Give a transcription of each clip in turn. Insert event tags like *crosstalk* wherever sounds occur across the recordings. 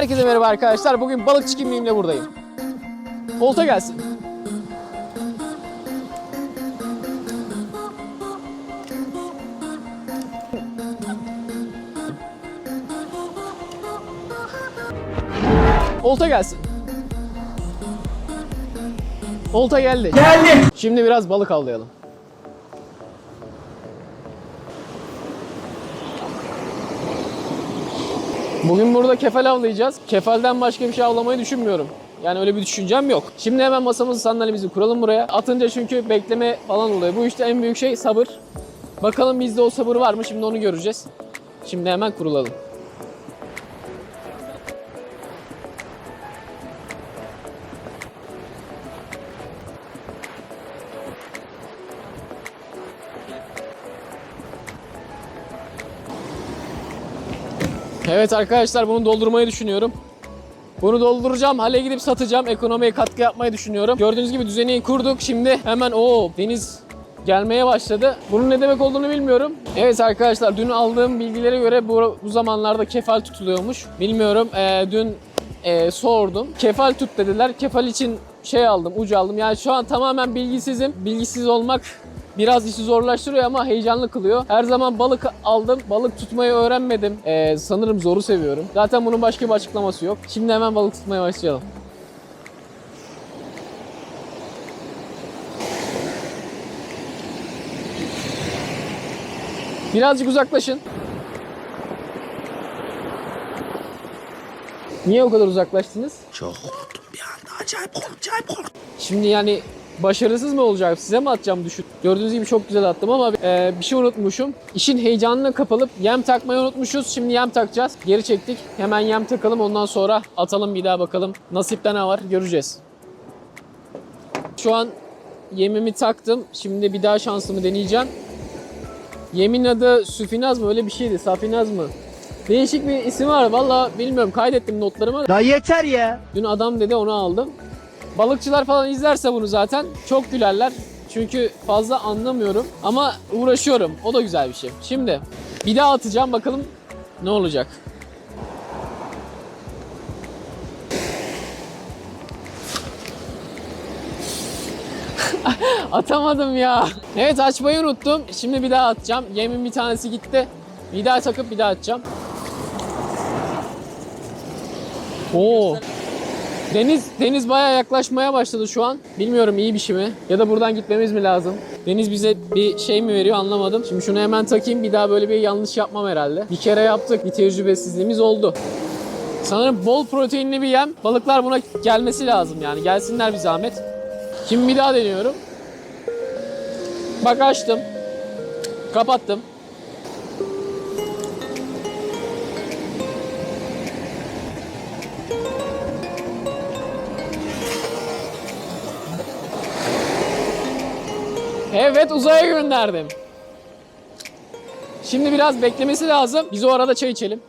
Herkese merhaba arkadaşlar. Bugün balıkçı kimliğimle buradayım. Olta gelsin. Olta gelsin. Olta geldi. Geldi. Şimdi biraz balık avlayalım. Bugün burada kefal avlayacağız. Kefalden başka bir şey avlamayı düşünmüyorum. Yani öyle bir düşüncem yok. Şimdi hemen masamızı sandalyemizi kuralım buraya. Atınca çünkü bekleme falan oluyor. Bu işte en büyük şey sabır. Bakalım bizde o sabır var mı? Şimdi onu göreceğiz. Şimdi hemen kurulalım. Evet arkadaşlar bunu doldurmayı düşünüyorum. Bunu dolduracağım, hale gidip satacağım. Ekonomiye katkı yapmayı düşünüyorum. Gördüğünüz gibi düzeni kurduk. Şimdi hemen o deniz gelmeye başladı. Bunun ne demek olduğunu bilmiyorum. Evet arkadaşlar dün aldığım bilgilere göre bu, bu zamanlarda kefal tutuluyormuş. Bilmiyorum. Ee, dün e, sordum. Kefal tut dediler. Kefal için şey aldım, ucu aldım. Yani şu an tamamen bilgisizim. Bilgisiz olmak biraz işi zorlaştırıyor ama heyecanlı kılıyor. Her zaman balık aldım. Balık tutmayı öğrenmedim. Ee, sanırım zoru seviyorum. Zaten bunun başka bir açıklaması yok. Şimdi hemen balık tutmaya başlayalım. Birazcık uzaklaşın. Niye o kadar uzaklaştınız? Çok korktum bir anda acayip korktum acayip korktum. Şimdi yani başarısız mı olacak? Size mi atacağım düşün? Gördüğünüz gibi çok güzel attım ama e, bir şey unutmuşum. İşin heyecanına kapılıp yem takmayı unutmuşuz. Şimdi yem takacağız. Geri çektik. Hemen yem takalım ondan sonra atalım bir daha bakalım. Nasipte ne var göreceğiz. Şu an yemimi taktım. Şimdi bir daha şansımı deneyeceğim. Yemin adı Süfinaz mı öyle bir şeydi. Safinaz mı? Değişik bir isim var. Valla bilmiyorum kaydettim notlarıma. Da yeter ya. Dün adam dedi onu aldım. Balıkçılar falan izlerse bunu zaten çok gülerler. Çünkü fazla anlamıyorum ama uğraşıyorum. O da güzel bir şey. Şimdi bir daha atacağım bakalım ne olacak. *laughs* Atamadım ya. Evet açmayı unuttum. Şimdi bir daha atacağım. Yemin bir tanesi gitti. Bir daha takıp bir daha atacağım. Oo. Deniz deniz bayağı yaklaşmaya başladı şu an. Bilmiyorum iyi bir şey mi? Ya da buradan gitmemiz mi lazım? Deniz bize bir şey mi veriyor anlamadım. Şimdi şunu hemen takayım. Bir daha böyle bir yanlış yapmam herhalde. Bir kere yaptık. Bir tecrübesizliğimiz oldu. Sanırım bol proteinli bir yem. Balıklar buna gelmesi lazım yani. Gelsinler bir zahmet. Şimdi bir daha deniyorum. Bak açtım. Kapattım. Evet uzaya gönderdim. Şimdi biraz beklemesi lazım. Biz o arada çay içelim.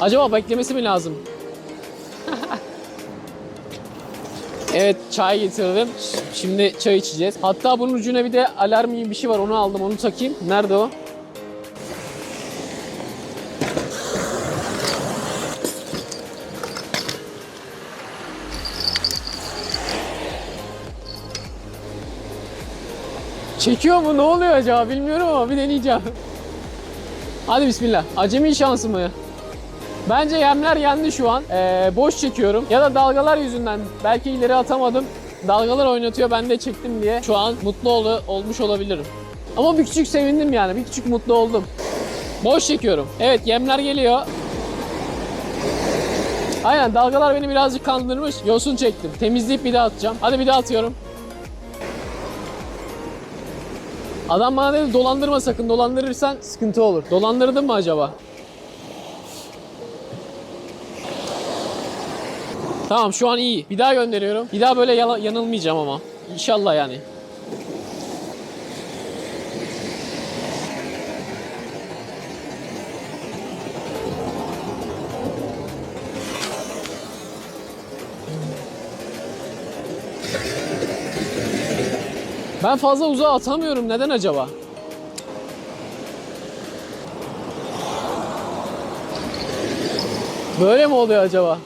Acaba beklemesi mi lazım? *laughs* evet çay getirdim. Şimdi çay içeceğiz. Hatta bunun ucuna bir de alarm gibi bir şey var. Onu aldım. Onu takayım. Nerede o? Çekiyor mu? Ne oluyor acaba? Bilmiyorum ama bir deneyeceğim. Hadi bismillah. Acemi şansı mı? Bence yemler yendi şu an. Ee, boş çekiyorum. Ya da dalgalar yüzünden. Belki ileri atamadım. Dalgalar oynatıyor ben de çektim diye. Şu an mutlu ol olmuş olabilirim. Ama bir küçük sevindim yani. Bir küçük mutlu oldum. Boş çekiyorum. Evet yemler geliyor. Aynen dalgalar beni birazcık kandırmış. Yosun çektim. Temizleyip bir daha atacağım. Hadi bir daha atıyorum. Adam bana dedi dolandırma sakın dolandırırsan sıkıntı olur. Dolandırdın mı acaba? Tamam şu an iyi. Bir daha gönderiyorum. Bir daha böyle yanılmayacağım ama. İnşallah yani. Ben fazla uzağa atamıyorum. Neden acaba? Böyle mi oluyor acaba?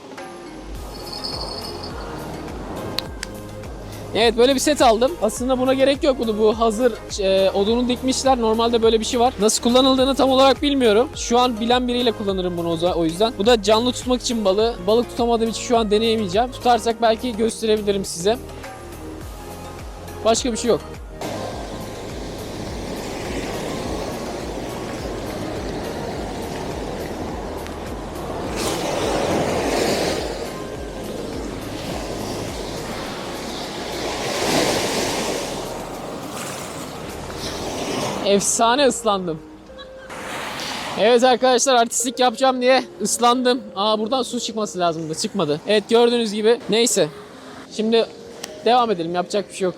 Evet böyle bir set aldım. Aslında buna gerek yok bunu. Bu hazır e, odunu dikmişler. Normalde böyle bir şey var. Nasıl kullanıldığını tam olarak bilmiyorum. Şu an bilen biriyle kullanırım bunu o yüzden. Bu da canlı tutmak için balığı. Balık tutamadığım için şu an deneyemeyeceğim. Tutarsak belki gösterebilirim size. Başka bir şey yok. Efsane ıslandım. Evet arkadaşlar artistlik yapacağım diye ıslandım. Aa buradan su çıkması lazımdı. Çıkmadı. Evet gördüğünüz gibi. Neyse. Şimdi devam edelim. Yapacak bir şey yok.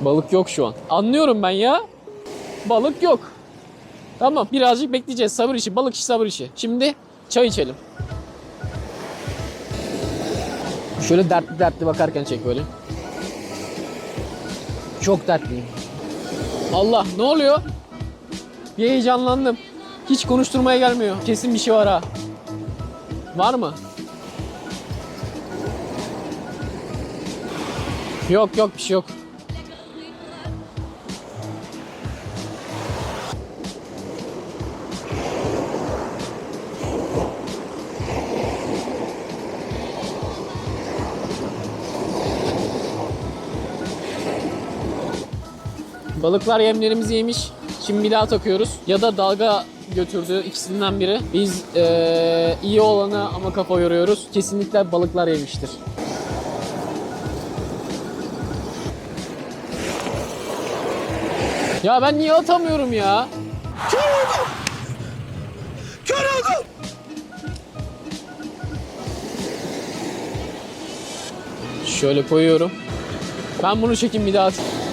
Balık yok şu an. Anlıyorum ben ya. Balık yok. Tamam birazcık bekleyeceğiz. Sabır işi. Balık işi sabır işi. Şimdi çay içelim. Şöyle dertli dertli bakarken çek böyle. Çok dertliyim. Allah ne oluyor? Bir heyecanlandım. Hiç konuşturmaya gelmiyor. Kesin bir şey var ha. Var mı? Yok yok bir şey yok. Balıklar yemlerimizi yemiş. Şimdi bir daha takıyoruz. Ya da dalga götürdü ikisinden biri. Biz eee, iyi olanı ama kafa yoruyoruz. Kesinlikle balıklar yemiştir. Ya ben niye atamıyorum ya? Kör oldum. Şöyle koyuyorum. Ben bunu çekeyim bir daha atayım.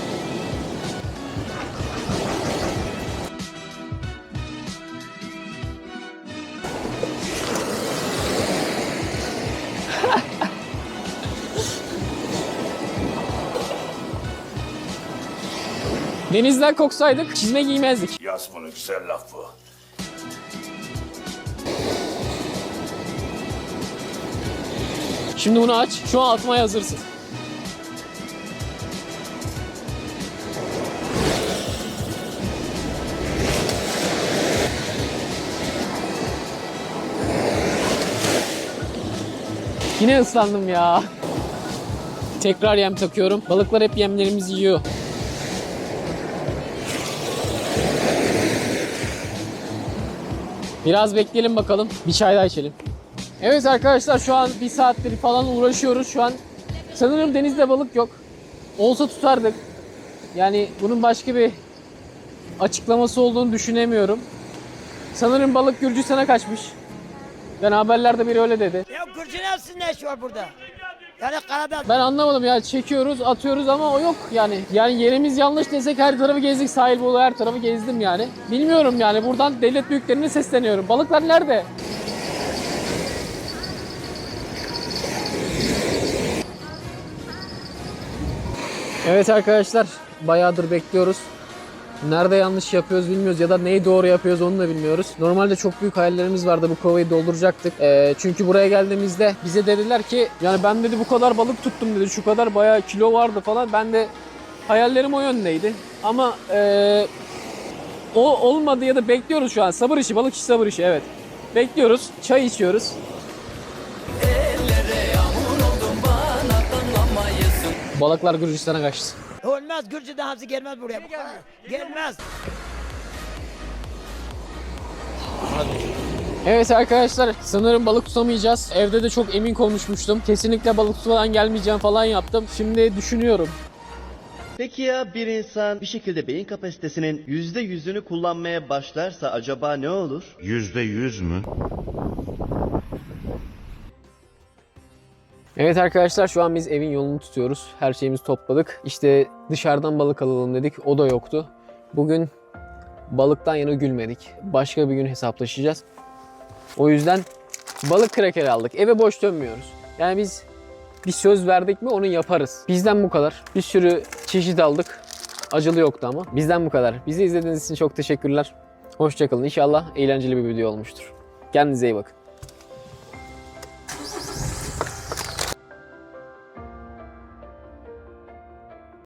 Denizden koksaydık çizme giymezdik. Yasmanın güzel lafı. Şimdi bunu aç. Şu an atmaya hazırsın. Yine ıslandım ya. Tekrar yem takıyorum. Balıklar hep yemlerimizi yiyor. Biraz bekleyelim bakalım. Bir çay daha içelim. Evet arkadaşlar şu an bir saattir falan uğraşıyoruz. Şu an sanırım denizde balık yok. Olsa tutardık. Yani bunun başka bir açıklaması olduğunu düşünemiyorum. Sanırım balık Gürcistan'a kaçmış. Yani haberlerde biri öyle dedi. Ya Gürcü hepsinin ne işi var burada? Yani Karadağ Ben anlamadım ya çekiyoruz atıyoruz ama o yok yani. Yani yerimiz yanlış desek her tarafı gezdik sahil bolu her tarafı gezdim yani. Bilmiyorum yani buradan devlet büyüklerine sesleniyorum. Balıklar nerede? Evet arkadaşlar bayağıdır bekliyoruz. Nerede yanlış yapıyoruz bilmiyoruz ya da neyi doğru yapıyoruz onu da bilmiyoruz. Normalde çok büyük hayallerimiz vardı bu kovayı dolduracaktık. Ee, çünkü buraya geldiğimizde bize dediler ki yani ben dedi bu kadar balık tuttum dedi şu kadar bayağı kilo vardı falan. Ben de hayallerim o yöndeydi. Ama ee, o olmadı ya da bekliyoruz şu an. Sabır işi balık işi sabır işi evet. Bekliyoruz çay içiyoruz. Balıklar Gürcistan'a kaçtı. Olmaz Gürcü'den hepsi gelmez buraya. Gelmez. Evet arkadaşlar sanırım balık tutamayacağız. Evde de çok emin konuşmuştum. Kesinlikle balık tutmadan gelmeyeceğim falan yaptım. Şimdi düşünüyorum. Peki ya bir insan bir şekilde beyin kapasitesinin yüzde yüzünü kullanmaya başlarsa acaba ne olur? Yüzde yüz mü? Evet arkadaşlar şu an biz evin yolunu tutuyoruz. Her şeyimizi topladık. İşte dışarıdan balık alalım dedik. O da yoktu. Bugün balıktan yana gülmedik. Başka bir gün hesaplaşacağız. O yüzden balık krakeri aldık. Eve boş dönmüyoruz. Yani biz Bir söz verdik mi onu yaparız. Bizden bu kadar. Bir sürü çeşit aldık. Acılı yoktu ama. Bizden bu kadar. Bizi izlediğiniz için çok teşekkürler. Hoşçakalın. İnşallah eğlenceli bir video olmuştur. Kendinize iyi bakın.